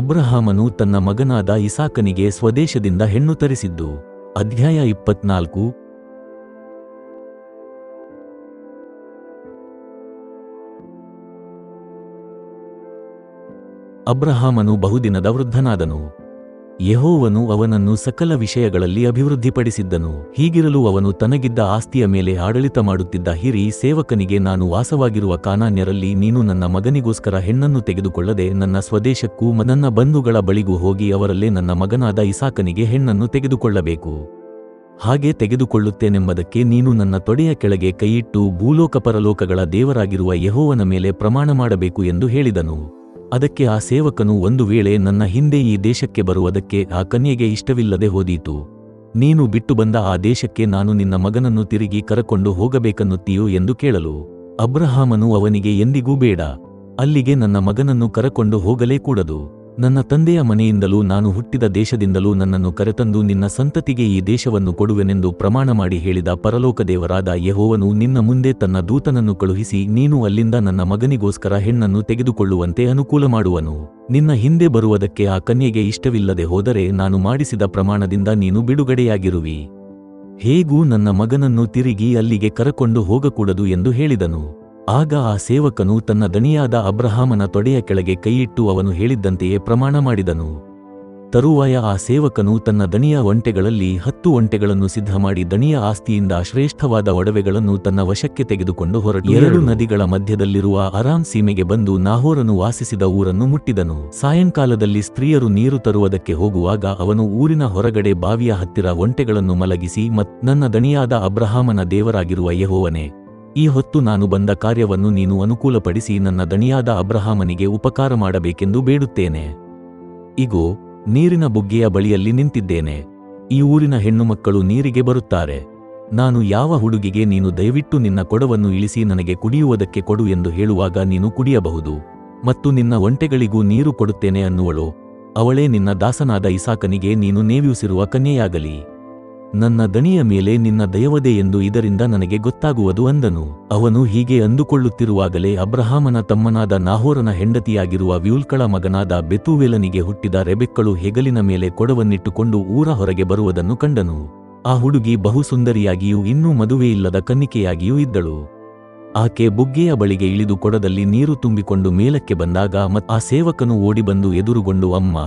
ಅಬ್ರಹಾಮನು ತನ್ನ ಮಗನಾದ ಇಸಾಕನಿಗೆ ಸ್ವದೇಶದಿಂದ ಹೆಣ್ಣು ತರಿಸಿದ್ದು. ಅಧ್ಯಾಯ ಇಪ್ಪತ್ನಾಲ್ಕು. ಅಬ್ರಹಾಮನು ಬಹುದಿನದ ವೃದ್ಧನಾದನು. ಯೆಹೋವನು ಅವನನ್ನು ಸಕಲ ವಿಷಯಗಳಲ್ಲಿ ಅಭಿವೃದ್ಧಿಪಡಿಸಿದ್ದನು. ಹೀಗಿರಲು ಅವನು ತನಗಿದ್ದ ಆಸ್ತಿಯ ಮೇಲೆ ಆಡಳಿತ ಮಾಡುತ್ತಿದ್ದ ಹಿರಿ ಸೇವಕನಿಗೆ ನಾನು ವಾಸವಾಗಿರುವ ಕಾನಾನ್ಯರಲ್ಲಿ ನೀನು ನನ್ನ ಮಗನಿಗೋಸ್ಕರ ಹೆಣ್ಣನ್ನು ತೆಗೆದುಕೊಳ್ಳದೆ ನನ್ನ ಸ್ವದೇಶಕ್ಕೂ ನನ್ನ ಬಂಧುಗಳ ಬಳಿಗೂ ಹೋಗಿ ಅವರಲ್ಲೇ ನನ್ನ ಮಗನಾದ ಇಸಾಕನಿಗೆ ಹೆಣ್ಣನ್ನು ತೆಗೆದುಕೊಳ್ಳಬೇಕು. ಹಾಗೆ ತೆಗೆದುಕೊಳ್ಳುತ್ತೇನೆಂಬುದಕ್ಕೆ ನೀನು ನನ್ನ ತೊಡೆಯ ಕೆಳಗೆ ಕೈಯಿಟ್ಟು ಭೂಲೋಕ ಪರಲೋಕಗಳ ದೇವರಾಗಿರುವ ಯೆಹೋವನ ಮೇಲೆ ಪ್ರಮಾಣ ಮಾಡಬೇಕು ಎಂದು ಹೇಳಿದನು. ಅದಕ್ಕೆ ಆ ಸೇವಕನು ಒಂದು ವೇಳೆ ನನ್ನ ಹಿಂದೆ ಈ ದೇಶಕ್ಕೆ ಬರುವುದಕ್ಕೆ ಆ ಕನ್ಯೆಗೆ ಇಷ್ಟವಿಲ್ಲದೆ ಹೋದೀತು. ನೀನು ಬಿಟ್ಟು ಬಂದ ಆ ದೇಶಕ್ಕೆ ನಾನು ನಿನ್ನ ಮಗನನ್ನು ತಿರುಗಿ ಕರಕೊಂಡು ಹೋಗಬೇಕನ್ನುತ್ತೀಯೋ ಎಂದು ಕೇಳಲು. ಅಬ್ರಹಾಮನು ಅವನಿಗೆ ಎಂದಿಗೂ ಬೇಡ. ಅಲ್ಲಿಗೆ ನನ್ನ ಮಗನನ್ನು ಕರಕೊಂಡು ಹೋಗಲೇ ಕೂಡದು. ನನ್ನ ತಂದೆಯ ಮನೆಯಿಂದಲೂ ನಾನು ಹುಟ್ಟಿದ ದೇಶದಿಂದಲೂ ನನ್ನನ್ನು ಕರೆತಂದು ನಿನ್ನ ಸಂತತಿಗೆ ಈ ದೇಶವನ್ನು ಕೊಡುವೆನೆಂದು ಪ್ರಮಾಣ ಮಾಡಿ ಹೇಳಿದ ಪರಲೋಕದೇವರಾದ ಯಹೋವನು ನಿನ್ನ ಮುಂದೆ ತನ್ನ ದೂತನನ್ನು ಕಳುಹಿಸಿ ನೀನು ಅಲ್ಲಿಂದ ನನ್ನ ಮಗನಿಗೋಸ್ಕರ ಹೆಣ್ಣನ್ನು ತೆಗೆದುಕೊಳ್ಳುವಂತೆ ಅನುಕೂಲ ಮಾಡುವನು. ನಿನ್ನ ಹಿಂದೆ ಬರುವುದಕ್ಕೆ ಆ ಕನ್ಯೆಗೆ ಇಷ್ಟವಿಲ್ಲದೆ ಹೋದರೆ ನಾನು ಮಾಡಿಸಿದ ಪ್ರಮಾಣದಿಂದ ನೀನು ಬಿಡುಗಡೆಯಾಗಿರುವಿ. ಹೇಗೂ ನನ್ನ ಮಗನನ್ನು ತಿರುಗಿ ಅಲ್ಲಿಗೆ ಕರಕೊಂಡು ಹೋಗಕೂಡದು ಎಂದು ಹೇಳಿದನು. ಆಗ ಆ ಸೇವಕನು ತನ್ನ ದಣಿಯಾದ ಅಬ್ರಹಾಮನ ತೊಡೆಯ ಕೆಳಗೆ ಕೈಯಿಟ್ಟು ಅವನು ಹೇಳಿದ್ದಂತೆಯೇ ಪ್ರಮಾಣ ಮಾಡಿದನು. ತರುವಾಯ ಆ ಸೇವಕನು ತನ್ನ ದಣಿಯ ಒಂಟೆಗಳಲ್ಲಿ ಹತ್ತು ಒಂಟೆಗಳನ್ನು ಸಿದ್ಧ ಮಾಡಿ ದಣಿಯ ಆಸ್ತಿಯಿಂದ ಶ್ರೇಷ್ಠವಾದ ಒಡವೆಗಳನ್ನು ತನ್ನ ವಶಕ್ಕೆ ತೆಗೆದುಕೊಂಡು ಹೊರಟು. ಎರಡು ನದಿಗಳ ಮಧ್ಯದಲ್ಲಿರುವ ಅರಾಮ್ ಸೀಮೆಗೆ ಬಂದು ನಾಹೋರನು ವಾಸಿಸಿದ ಊರನ್ನು ಮುಟ್ಟಿದನು. ಸಾಯಂಕಾಲದಲ್ಲಿ ಸ್ತ್ರೀಯರು ನೀರು ತರುವುದಕ್ಕೆ ಹೋಗುವಾಗ ಅವನು ಊರಿನ ಹೊರಗಡೆ ಬಾವಿಯ ಹತ್ತಿರ ಒಂಟೆಗಳನ್ನು ಮಲಗಿಸಿ ಮತ್ ನನ್ನ ದಣಿಯಾದ ಅಬ್ರಹಾಮನ ದೇವರಾಗಿರುವ ಯೆಹೋವನೇ ಈ ಹೊತ್ತು ನಾನು ಬಂದ ಕಾರ್ಯವನ್ನು ನೀನು ಅನುಕೂಲಪಡಿಸಿ ನನ್ನ ದಣಿಯಾದ ಅಬ್ರಹಾಮನಿಗೆ ಉಪಕಾರ ಮಾಡಬೇಕೆಂದು ಬೇಡುತ್ತೇನೆ. ಇಗೋ, ನೀರಿನ ಬುಗ್ಗೆಯ ಬಳಿಯಲ್ಲಿ ನಿಂತಿದ್ದೇನೆ. ಈ ಊರಿನ ಹೆಣ್ಣುಮಕ್ಕಳು ನೀರಿಗೆ ಬರುತ್ತಾರೆ. ನಾನು ಯಾವ ಹುಡುಗಿಗೆ ನೀನು ದಯವಿಟ್ಟು ನಿನ್ನ ಕೊಡವನ್ನು ಇಳಿಸಿ ನನಗೆ ಕುಡಿಯುವುದಕ್ಕೆ ಕೊಡು ಎಂದು ಹೇಳುವಾಗ ನೀನು ಕುಡಿಯಬಹುದು. ಮತ್ತು ನಿನ್ನ ಒಂಟೆಗಳಿಗೂ ನೀರು ಕೊಡುತ್ತೇನೆ ಅನ್ನುವಳು. ಅವಳೇ ನಿನ್ನ ದಾಸನಾದ ಇಸಾಕನಿಗೆ ನೀನು ನೇವಿಸಿರುವ ಕನ್ಯೆಯಾಗಲಿ. ನನ್ನ ದಣಿಯ ಮೇಲೆ ನಿನ್ನ ದಯವದೆ ಎಂದು ಇದರಿಂದ ನನಗೆ ಗೊತ್ತಾಗುವುದು ಅಂದನು. ಅವನು ಹೀಗೆ ಅಂದುಕೊಳ್ಳುತ್ತಿರುವಾಗಲೇ ಅಬ್ರಹಾಮನ ತಮ್ಮನಾದ ನಾಹೋರನ ಹೆಂಡತಿಯಾಗಿರುವ ವ್ಯೂಲ್ಕಳ ಮಗನಾದ ಬೆತೂವೆಲನಿಗೆ ಹುಟ್ಟಿದ ರೆಬೆಕ್ಕಳು ಹೆಗಲಿನ ಮೇಲೆ ಕೊಡವನ್ನಿಟ್ಟುಕೊಂಡು ಊರ ಹೊರಗೆ ಬರುವುದನ್ನು ಕಂಡನು. ಆ ಹುಡುಗಿ ಬಹುಸುಂದರಿಯಾಗಿಯೂ ಇನ್ನೂ ಮದುವೆಯಿಲ್ಲದ ಕನ್ನಿಕೆಯಾಗಿಯೂ ಇದ್ದಳು. ಆಕೆ ಬುಗ್ಗೆಯ ಬಳಿಗೆ ಇಳಿದು ಕೊಡದಲ್ಲಿ ನೀರು ತುಂಬಿಕೊಂಡು ಮೇಲಕ್ಕೆ ಬಂದಾಗ ಮತ್ ಆ ಸೇವಕನು ಓಡಿಬಂದು ಎದುರುಗೊಂಡು, ಅಮ್ಮ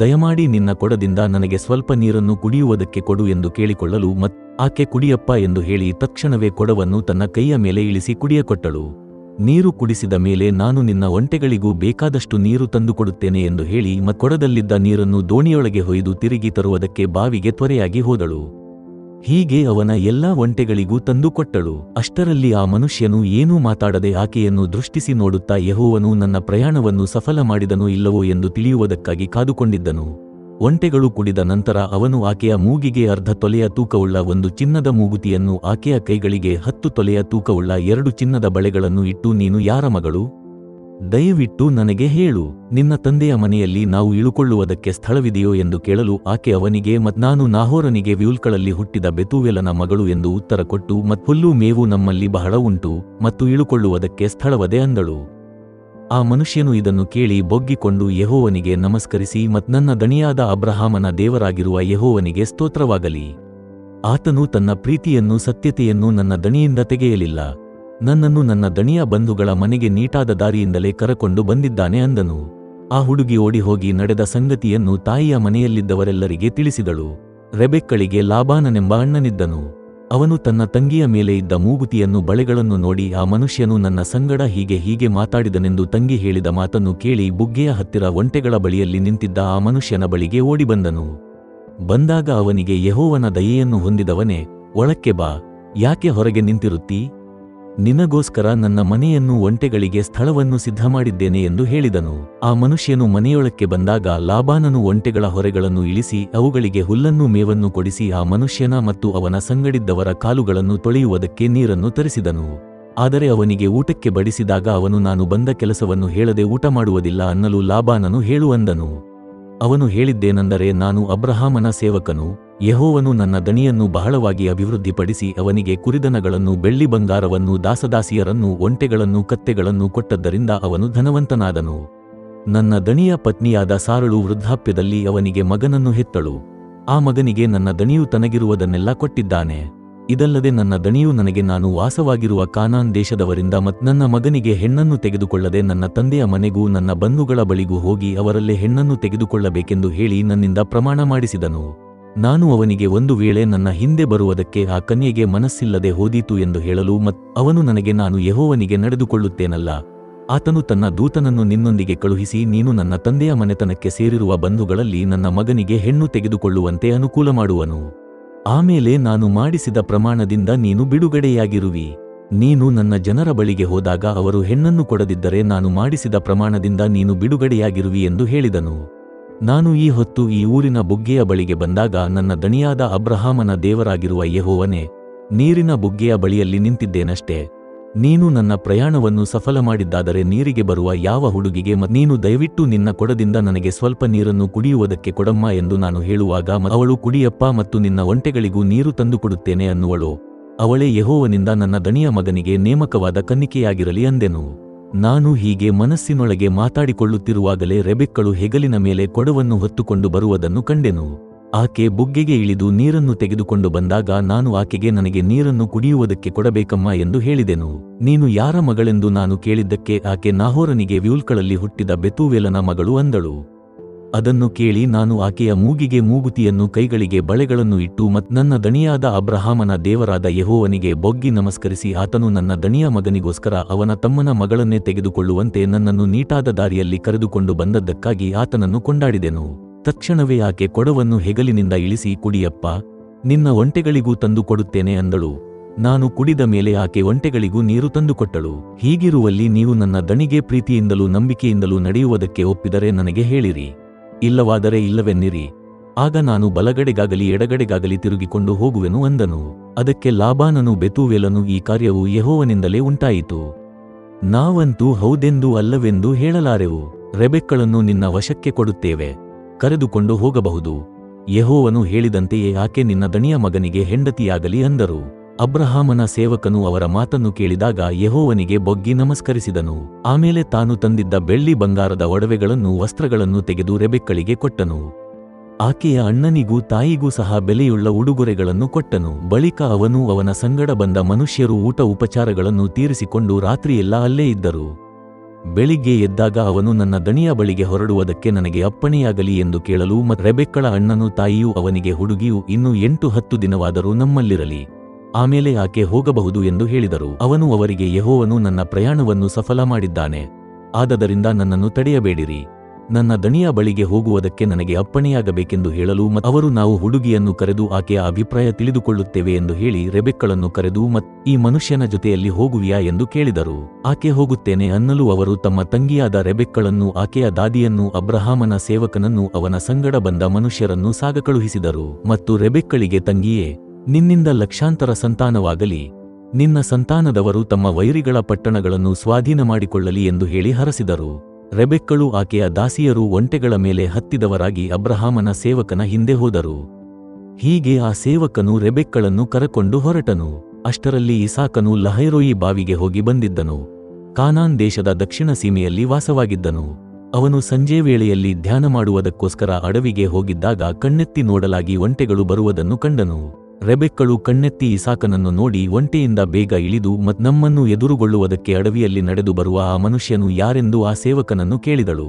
ದಯಮಾಡಿ ನಿನ್ನ ಕೊಡದಿಂದ ನನಗೆ ಸ್ವಲ್ಪ ನೀರನ್ನು ಕುಡಿಯುವುದಕ್ಕೆ ಕೊಡು ಎಂದು ಕೇಳಿಕೊಳ್ಳಲು ಮತ್, ಆಕೆ ಕುಡಿಯಪ್ಪ ಎಂದು ಹೇಳಿ ತಕ್ಷಣವೇ ಕೊಡವನ್ನು ತನ್ನ ಕೈಯ ಮೇಲೆ ಇಳಿಸಿ ಕುಡಿಯಕೊಟ್ಟಳು. ನೀರು ಕುಡಿಸಿದ ಮೇಲೆ ನಾನು ನಿನ್ನ ಒಂಟೆಗಳಿಗೂ ಬೇಕಾದಷ್ಟು ನೀರು ತಂದುಕೊಡುತ್ತೇನೆ ಎಂದು ಹೇಳಿ ಕೊಡದಲ್ಲಿದ್ದ ನೀರನ್ನು ದೋಣಿಯೊಳಗೆ ಹೊಯ್ದು ತಿರುಗಿ ತರುವುದಕ್ಕೆ ಬಾವಿಗೆ ತ್ವರೆಯಾಗಿ ಹೋದಳು. ಹೀಗೆ ಅವನ ಎಲ್ಲಾ ಒಂಟೆಗಳಿಗೂ ತಂದುಕೊಟ್ಟಳು ಅಷ್ಟರಲ್ಲಿ ಆ ಮನುಷ್ಯನು ಏನೂ ಮಾತಾಡದೆ ಆಕೆಯನ್ನು ದೃಷ್ಟಿಸಿ ನೋಡುತ್ತಾ ಯಹೋವನು ನನ್ನ ಪ್ರಯಾಣವನ್ನು ಸಫಲ ಮಾಡಿದನು ಇಲ್ಲವೋ ಎಂದು ತಿಳಿಯುವುದಕ್ಕಾಗಿ ಕಾದುಕೊಂಡಿದ್ದನು. ಒಂಟೆಗಳು ಕುಡಿದ ನಂತರ ಅವನು ಆಕೆಯ ಮೂಗಿಗೆ ಅರ್ಧ ತೊಲೆಯ ತೂಕವುಳ್ಳ ಒಂದು ಚಿನ್ನದ ಮೂಗುತಿಯನ್ನು ಆಕೆಯ ಕೈಗಳಿಗೆ ಹತ್ತು ತೊಲೆಯ ತೂಕವುಳ್ಳ ಎರಡು ಚಿನ್ನದ ಬಳೆಗಳನ್ನು ಇಟ್ಟು, ನೀನು ಯಾರ ಮಗಳು? ದಯವಿಟ್ಟು ನನಗೆ ಹೇಳು, ನಿನ್ನ ತಂದೆಯ ಮನೆಯಲ್ಲಿ ನಾವು ಇಳುಕೊಳ್ಳುವುದಕ್ಕೆ ಸ್ಥಳವಿದೆಯೋ ಎಂದು ಕೇಳಲು ಆಕೆ ಅವನಿಗೆ ಮತ್ ನಾನು ನಾಹೋರನಿಗೆ ವ್ಯೂಲ್ಗಳಲ್ಲಿ ಹುಟ್ಟಿದ ಬೆತುವೆಲನ ಮಗಳು ಎಂದು ಉತ್ತರ ಕೊಟ್ಟು ಮತ್ ಹುಲ್ಲು ಮೇವು ನಮ್ಮಲ್ಲಿ ಬಹಳ ಉಂಟು ಮತ್ತು ಇಳುಕೊಳ್ಳುವುದಕ್ಕೆ ಸ್ಥಳವದೆ ಅಂದಳು. ಆ ಮನುಷ್ಯನು ಇದನ್ನು ಕೇಳಿ ಬೊಗ್ಗಿಕೊಂಡು ಯಹೋವನಿಗೆ ನಮಸ್ಕರಿಸಿ ಮತ್ ನನ್ನ ದಣಿಯಾದ ಅಬ್ರಹಾಮನ ದೇವರಾಗಿರುವ ಯಹೋವನಿಗೆ ಸ್ತೋತ್ರವಾಗಲಿ. ಆತನು ತನ್ನ ಪ್ರೀತಿಯನ್ನು ಸತ್ಯತೆಯನ್ನು ನನ್ನ ದಣಿಯಿಂದ ತೆಗೆಯಲಿಲ್ಲ. ನನ್ನನ್ನು ನನ್ನ ದಣಿಯ ಬಂಧುಗಳ ಮನೆಗೆ ನೀಟಾದ ದಾರಿಯಿಂದಲೇ ಕರಕೊಂಡು ಬಂದಿದ್ದಾನೆ ಅಂದನು. ಆ ಹುಡುಗಿ ಓಡಿ ಹೋಗಿ ನಡೆದ ಸಂಗತಿಯನ್ನು ತಾಯಿಯ ಮನೆಯಲ್ಲಿದ್ದವರೆಲ್ಲರಿಗೆ ತಿಳಿಸಿದಳು. ರೆಬೆಕ್ಕಳಿಗೆ ಲಾಭಾನನೆಂಬ ಅಣ್ಣನಿದ್ದನು. ಅವನು ತನ್ನ ತಂಗಿಯ ಮೇಲೆ ಇದ್ದ ಮೂಗುತಿಯನ್ನು ಬಳೆಗಳನ್ನು ನೋಡಿ ಆ ಮನುಷ್ಯನು ನನ್ನ ಸಂಗಡ ಹೀಗೆ ಹೀಗೆ ಮಾತಾಡಿದನೆಂದು ತಂಗಿ ಹೇಳಿದ ಮಾತನ್ನು ಕೇಳಿ ಬುಗ್ಗೆಯ ಹತ್ತಿರ ಒಂಟೆಗಳ ಬಳಿಯಲ್ಲಿ ನಿಂತಿದ್ದ ಆ ಮನುಷ್ಯನ ಬಳಿಗೆ ಓಡಿಬಂದನು ಬಂದಾಗ ಅವನಿಗೆ ಯಹೋವನ ದಯೆಯನ್ನು ಹೊಂದಿದವನೇ, ಒಳಕ್ಕೆ ಬಾ, ಯಾಕೆ ಹೊರಗೆ ನಿಂತಿರುತ್ತೀ? ನಿನಗೋಸ್ಕರ ನನ್ನ ಮನೆಯನ್ನು ಒಂಟೆಗಳಿಗೆ ಸ್ಥಳವನ್ನು ಸಿದ್ಧಮಾಡಿದ್ದೇನೆ ಎಂದು ಹೇಳಿದನು. ಆ ಮನುಷ್ಯನು ಮನೆಯೊಳಕ್ಕೆ ಬಂದಾಗ ಲಾಬಾನನು ಒಂಟೆಗಳ ಹೊರೆಗಳನ್ನು ಇಳಿಸಿ ಅವುಗಳಿಗೆ ಹುಲ್ಲನ್ನು ಮೇವನ್ನು ಕೊಡಿಸಿ ಆ ಮನುಷ್ಯನ ಮತ್ತು ಅವನ ಸಂಗಡಿದ್ದವರ ಕಾಲುಗಳನ್ನು ತೊಳೆಯುವುದಕ್ಕೆ ನೀರನ್ನು ತರಿಸಿದನು. ಆದರೆ ಅವನಿಗೆ ಊಟಕ್ಕೆ ಬಡಿಸಿದಾಗ ಅವನು, ನಾನು ಬಂದ ಕೆಲಸವನ್ನು ಹೇಳದೆ ಊಟ ಮಾಡುವುದಿಲ್ಲ ಅನ್ನಲು ಲಾಬಾನನು ಹೇಳುವಂದನು. ಅವನು ಹೇಳಿದ್ದೇನೆಂದರೆ, ನಾನು ಅಬ್ರಹಾಮನ ಸೇವಕನು. ಯೆಹೋವನು ನನ್ನ ದಣಿಯನ್ನು ಬಹಳವಾಗಿ ಅಭಿವೃದ್ಧಿಪಡಿಸಿ ಅವನಿಗೆ ಕುರಿದನಗಳನ್ನು, ಬೆಳ್ಳಿ ಬಂಗಾರವನ್ನು, ದಾಸದಾಸಿಯರನ್ನು, ಒಂಟೆಗಳನ್ನು, ಕತ್ತೆಗಳನ್ನು ಕೊಟ್ಟದ್ದರಿಂದ ಅವನು ಧನವಂತನಾದನು. ನನ್ನ ದಣಿಯ ಪತ್ನಿಯಾದ ಸಾರಳು ವೃದ್ಧಾಪ್ಯದಲ್ಲಿ ಅವನಿಗೆ ಮಗನನ್ನು ಹೆತ್ತಳು. ಆ ಮಗನಿಗೆ ನನ್ನ ದಣಿಯು ತನಗಿರುವುದನ್ನೆಲ್ಲ ಕೊಟ್ಟಿದ್ದಾನೆ. ಇದಲ್ಲದೆ ನನ್ನ ದಣಿಯು ನನಗೆ ನಾನು ವಾಸವಾಗಿರುವ ಕಾನಾನ್ ದೇಶದವರಿಂದ ಮತ್ ನನ್ನ ಮಗನಿಗೆ ಹೆಣ್ಣನ್ನು ತೆಗೆದುಕೊಳ್ಳದೆ ನನ್ನ ತಂದೆಯ ಮನೆಗೂ ನನ್ನ ಬಂಧುಗಳ ಬಳಿಗೂ ಹೋಗಿ ಅವರಲ್ಲೇ ಹೆಣ್ಣನ್ನು ತೆಗೆದುಕೊಳ್ಳಬೇಕೆಂದು ಹೇಳಿ ನನ್ನಿಂದ ಪ್ರಮಾಣ ಮಾಡಿಸಿದನು. ನಾನು ಅವನಿಗೆ ಒಂದು ವೇಳೆ ನನ್ನ ಹಿಂದೆ ಬರುವುದಕ್ಕೆ ಆ ಕನ್ಯೆಗೆ ಮನಸ್ಸಿಲ್ಲದೆ ಹೋದೀತು ಎಂದು ಹೇಳಲು ಮತ್ ಅವನು ನನಗೆ ನಾನು ಯಹೋವನಿಗೆ ನಡೆದುಕೊಳ್ಳುತ್ತೇನಲ್ಲ. ಆತನು ತನ್ನ ದೂತನನ್ನು ನಿನ್ನೊಂದಿಗೆ ಕಳುಹಿಸಿ ನೀನು ನನ್ನ ತಂದೆಯ ಮನೆತನಕ್ಕೆ ಸೇರಿರುವ ಬಂಧುಗಳಲ್ಲಿ ನನ್ನ ಮಗನಿಗೆ ಹೆಣ್ಣು ತೆಗೆದುಕೊಳ್ಳುವಂತೆ ಅನುಕೂಲ ಮಾಡುವನು. ಆಮೇಲೆ ನಾನು ಮಾಡಿಸಿದ ಪ್ರಮಾಣದಿಂದ ನೀನು ಬಿಡುಗಡೆಯಾಗಿರುವಿ. ನೀನು ನನ್ನ ಜನರ ಬಳಿಗೆ ಹೋದಾಗ ಅವರು ಹೆಣ್ಣನ್ನು ಕೊಡದಿದ್ದರೆ ನಾನು ಮಾಡಿಸಿದ ಪ್ರಮಾಣದಿಂದ ನೀನು ಬಿಡುಗಡೆಯಾಗಿರುವಿ ಎಂದು ಹೇಳಿದನು. ನಾನು ಈ ಹೊತ್ತು ಈ ಊರಿನ ಬುಗ್ಗೆಯ ಬಳಿಗೆ ಬಂದಾಗ ನನ್ನ ದಣಿಯಾದ ಅಬ್ರಹಾಮನ ದೇವರಾಗಿರುವ ಯೆಹೋವನೇ, ನೀರಿನ ಬುಗ್ಗೆಯ ಬಳಿಯಲ್ಲಿ ನಿಂತಿದ್ದೇನಷ್ಟೇ. ನೀನು ನನ್ನ ಪ್ರಯಾಣವನ್ನು ಸಫಲ ಮಾಡಿದ್ದಾದರೆ ನೀರಿಗೆ ಬರುವ ಯಾವ ಹುಡುಗಿಗೆ ನೀನು ದಯವಿಟ್ಟು ನಿನ್ನ ಕೊಡದಿಂದ ನನಗೆ ಸ್ವಲ್ಪ ನೀರನ್ನು ಕುಡಿಯುವುದಕ್ಕೆ ಕೊಡಮ್ಮ ಎಂದು ನಾನು ಹೇಳುವಾಗ ಅವಳು ಕುಡಿಯಪ್ಪ ಮತ್ತು ನಿನ್ನ ಒಂಟೆಗಳಿಗೂ ನೀರು ತಂದುಕೊಡುತ್ತೇನೆ ಅನ್ನುವಳು. ಅವಳೇ ಯೆಹೋವನಿಂದ ನನ್ನ ದಣಿಯ ಮಗನಿಗೆ ನೇಮಕವಾದ ಕನ್ನಿಕೆಯಾಗಿರಲಿ ಅಂದೆನು. ನಾನು ಹೀಗೆ ಮನಸ್ಸಿನೊಳಗೆ ಮಾತಾಡಿಕೊಳ್ಳುತ್ತಿರುವಾಗಲೇ ರೆಬೆಕ್ಕಳು ಹೆಗಲಿನ ಮೇಲೆ ಕೊಡವನ್ನು ಹೊತ್ತುಕೊಂಡು ಬರುವುದನ್ನು ಕಂಡೆನು. ಆಕೆ ಬುಗ್ಗೆಗೆ ಇಳಿದು ನೀರನ್ನು ತೆಗೆದುಕೊಂಡು ಬಂದಾಗ ನಾನು ಆಕೆಗೆ ನನಗೆ ನೀರನ್ನು ಕುಡಿಯುವುದಕ್ಕೆ ಕೊಡಬೇಕಮ್ಮ ಎಂದು ಹೇಳಿದೆನು. ನೀನು ಯಾರ ಮಗಳೆಂದು ನಾನು ಕೇಳಿದ್ದಕ್ಕೆ ಆಕೆ ನಾಹೋರನಿಗೆ ವ್ಯೂಲ್ಗಳಲ್ಲಿ ಹುಟ್ಟಿದ ಬೆತುವೇಲನ ಮಗಳು ಅಂದಳು. ಅದನ್ನು ಕೇಳಿ ನಾನು ಆಕೆಯ ಮೂಗಿಗೆ ಮೂಗುತಿಯನ್ನು ಕೈಗಳಿಗೆ ಬಳೆಗಳನ್ನು ಇಟ್ಟು ಮತ್ ನನ್ನ ದಣಿಯಾದ ಅಬ್ರಹಾಮನ ದೇವರಾದ ಯಹೋವನಿಗೆ ಬೊಗ್ಗಿ ನಮಸ್ಕರಿಸಿ ಆತನು ನನ್ನ ದಣಿಯ ಮಗನಿಗೋಸ್ಕರ ಅವನ ತಮ್ಮನ ಮಗಳನ್ನೇ ತೆಗೆದುಕೊಳ್ಳುವಂತೆ ನನ್ನನ್ನು ನೀಟಾದ ದಾರಿಯಲ್ಲಿ ಕರೆದುಕೊಂಡು ಬಂದದ್ದಕ್ಕಾಗಿ ಆತನನ್ನು ಕೊಂಡಾಡಿದೆನು. ತಕ್ಷಣವೇ ಆಕೆ ಕೊಡವನ್ನು ಹೆಗಲಿನಿಂದ ಇಳಿಸಿ, ಕುಡಿಯಪ್ಪ, ನಿನ್ನ ಒಂಟೆಗಳಿಗೂ ತಂದು ಕೊಡುತ್ತೇನೆ ಅಂದಳು. ನಾನು ಕುಡಿದ ಮೇಲೆ ಆಕೆ ಒಂಟೆಗಳಿಗೂ ನೀರು ತಂದುಕೊಟ್ಟಳು ಹೀಗಿರುವಲ್ಲಿ ನೀವು ನನ್ನ ದಣಿಗೆ ಪ್ರೀತಿಯಿಂದಲೂ ನಂಬಿಕೆಯಿಂದಲೂ ನಡೆಯುವುದಕ್ಕೆ ಒಪ್ಪಿದರೆ ನನಗೆ ಹೇಳಿರಿ. ಇಲ್ಲವಾದರೆ ಇಲ್ಲವೆನ್ನಿರಿ. ಆಗ ನಾನು ಬಲಗಡೆಗಾಗಲಿ ಎಡಗಡೆಗಾಗಲಿ ತಿರುಗಿಕೊಂಡು ಹೋಗುವೆನು ಅಂದನು. ಅದಕ್ಕೆ ಲಾಬಾನನು ಬೆತೂವೆಲನು ಈ ಕಾರ್ಯವು ಯಹೋವನಿಂದಲೇ ಉಂಟಾಯಿತು. ನಾವಂತೂ ಹೌದೆಂದು ಅಲ್ಲವೆಂದು ಹೇಳಲಾರೆವು. ರೆಬೆಕ್ಕಳನ್ನು ನಿನ್ನ ವಶಕ್ಕೆ ಕೊಡುತ್ತೇವೆ. ಕರೆದುಕೊಂಡು ಹೋಗಬಹುದು. ಯೆಹೋವನು ಹೇಳಿದಂತೆಯೇ ಆಕೆ ನಿನ್ನ ದಣಿಯ ಮಗನಿಗೆ ಹೆಂಡತಿಯಾಗಲಿ ಅಂದರು. ಅಬ್ರಹಾಮನ ಸೇವಕನು ಅವರ ಮಾತನ್ನು ಕೇಳಿದಾಗ ಯೆಹೋವನಿಗೆ ಬೊಗ್ಗಿ ನಮಸ್ಕರಿಸಿದನು. ಆಮೇಲೆ ತಾನು ತಂದಿದ್ದ ಬೆಳ್ಳಿ ಬಂಗಾರದ ಒಡವೆಗಳನ್ನು ವಸ್ತ್ರಗಳನ್ನು ತೆಗೆದು ರೆಬೆಕ್ಕಳಿಗೆ ಕೊಟ್ಟನು. ಆಕೆಯ ಅಣ್ಣನಿಗೂ ತಾಯಿಗೂ ಸಹ ಬೆಲೆಯುಳ್ಳ ಉಡುಗೊರೆಗಳನ್ನು ಕೊಟ್ಟನು. ಬಳಿಕ ಅವನು ಅವನ ಸಂಗಡ ಬಂದ ಮನುಷ್ಯರು ಊಟ ಉಪಚಾರಗಳನ್ನು ತೀರಿಸಿಕೊಂಡು ರಾತ್ರಿಯೆಲ್ಲ ಅಲ್ಲೇ ಇದ್ದರು. ಬೆಳಿಗ್ಗೆ ಎದ್ದಾಗ ಅವನು ನನ್ನ ದಣಿಯ ಬಳಿಗೆ ಹೊರಡುವುದಕ್ಕೆ ನನಗೆ ಅಪ್ಪಣೆಯಾಗಲಿ ಎಂದು ಕೇಳಲು ರೆಬೆಕ್ಕಳ ಅಣ್ಣನೂ ತಾಯಿಯೂ ಅವನಿಗೆ ಹುಡುಗಿಯು ಇನ್ನೂ ಎಂಟು ಹತ್ತು ದಿನವಾದರೂ ನಮ್ಮಲ್ಲಿರಲಿ. ಆಮೇಲೆ ಆಕೆ ಹೋಗಬಹುದು ಎಂದು ಹೇಳಿದರು. ಅವನು ಅವರಿಗೆ, ಯೆಹೋವನು ನನ್ನ ಪ್ರಯಾಣವನ್ನು ಸಫಲ ಮಾಡಿದ್ದಾನೆ. ಆದದರಿಂದ ನನ್ನನ್ನು ತಡೆಯಬೇಡಿರಿ. ನನ್ನ ದಣಿಯ ಬಳಿಗೆ ಹೋಗುವುದಕ್ಕೆ ನನಗೆ ಅಪ್ಪಣೆಯಾಗಬೇಕೆಂದು ಹೇಳಲು ಮತ್ತು ಅವರು ನಾವು ಹುಡುಗಿಯನ್ನು ಕರೆದು ಆಕೆಯ ಅಭಿಪ್ರಾಯ ತಿಳಿದುಕೊಳ್ಳುತ್ತೇವೆ ಎಂದು ಹೇಳಿ ರೆಬೆಕ್ಕಳನ್ನು ಕರೆದು ಮತ್, ಈ ಮನುಷ್ಯನ ಜೊತೆಯಲ್ಲಿ ಹೋಗುವಿಯಾ? ಎಂದು ಕೇಳಿದರು. ಆಕೆ ಹೋಗುತ್ತೇನೆ ಅನ್ನಲು ಅವರು ತಮ್ಮ ತಂಗಿಯಾದ ರೆಬೆಕ್ಕಳನ್ನು, ಆಕೆಯ ದಾದಿಯನ್ನು, ಅಬ್ರಹಾಮನ ಸೇವಕನನ್ನು, ಅವನ ಸಂಗಡ ಬಂದ ಮನುಷ್ಯರನ್ನು ಸಾಗ ಕಳುಹಿಸಿದರು ಮತ್ತು ರೆಬೆಕ್ಕಳಿಗೆ, ತಂಗಿಯೇ ನಿನ್ನಿಂದ ಲಕ್ಷಾಂತರ ಸಂತಾನವಾಗಲಿ, ನಿನ್ನ ಸಂತಾನದವರು ತಮ್ಮ ವೈರಿಗಳ ಪಟ್ಟಣಗಳನ್ನು ಸ್ವಾಧೀನ ಮಾಡಿಕೊಳ್ಳಲಿ ಎಂದು ಹೇಳಿ ಹರಸಿದರು. ರೆಬೆಕ್ಕಳು ಆಕೆಯ ದಾಸಿಯರು ಒಂಟೆಗಳ ಮೇಲೆ ಹತ್ತಿದವರಾಗಿ ಅಬ್ರಹಾಮನ ಸೇವಕನ ಹಿಂದೆ ಹೋದರು. ಹೀಗೆ ಆ ಸೇವಕನು ರೆಬೆಕ್ಕಳನ್ನು ಕರಕೊಂಡು ಹೊರಟನು. ಅಷ್ಟರಲ್ಲಿ ಇಸಾಕನು ಲಹೈರೋಯಿ ಬಾವಿಗೆ ಹೋಗಿ ಬಂದಿದ್ದನು. ಕಾನಾನ್ ದೇಶದ ದಕ್ಷಿಣ ಸೀಮೆಯಲ್ಲಿ ವಾಸವಾಗಿದ್ದನು. ಅವನು ಸಂಜೆ ವೇಳೆಯಲ್ಲಿ ಧ್ಯಾನ ಮಾಡುವುದಕ್ಕೋಸ್ಕರ ಅಡವಿಗೆ ಹೋಗಿದ್ದಾಗ ಕಣ್ಣೆತ್ತಿ ನೋಡಲಾಗಿ ಒಂಟೆಗಳು ಬರುವುದನ್ನು ಕಂಡನು. ರೆಬೆಕ್ಕಳು ಕಣ್ಣೆತ್ತಿ ಇಸಾಕನನ್ನು ನೋಡಿ ಒಂಟೆಯಿಂದ ಬೇಗ ಇಳಿದು ಮತ್ ನಮ್ಮನ್ನು ಎದುರುಗೊಳ್ಳುವುದಕ್ಕೆ ಅಡವಿಯಲ್ಲಿ ನಡೆದು ಬರುವ ಆ ಮನುಷ್ಯನು ಯಾರೆಂದು ಆ ಸೇವಕನನ್ನು ಕೇಳಿದಳು.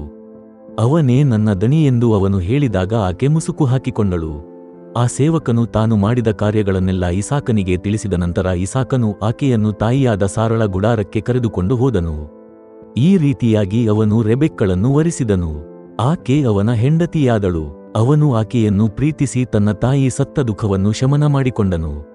ಅವನೇ ನನ್ನ ದಣಿ ಎಂದು ಅವನು ಹೇಳಿದಾಗ ಆಕೆ ಮುಸುಕು ಹಾಕಿಕೊಂಡಳು. ಆ ಸೇವಕನು ತಾನು ಮಾಡಿದ ಕಾರ್ಯಗಳನ್ನೆಲ್ಲ ಇಸಾಕನಿಗೆ ತಿಳಿಸಿದ ನಂತರ ಇಸಾಕನು ಆಕೆಯನ್ನು ತಾಯಿಯಾದ ಸಾರಳ ಗುಡಾರಕ್ಕೆ ಕರೆದುಕೊಂಡು ಹೋದನು. ಈ ರೀತಿಯಾಗಿ ಅವನು ರೆಬೆಕ್ಕಳನ್ನು ವರಿಸಿದನು. ಆಕೆ ಅವನ ಹೆಂಡತಿಯಾದಳು. ಅವನು ಆಕೆಯನ್ನು ಪ್ರೀತಿಸಿ ತನ್ನ ತಾಯಿ ಸತ್ತ ದುಃಖವನ್ನು ಶಮನ ಮಾಡಿಕೊಂಡನು.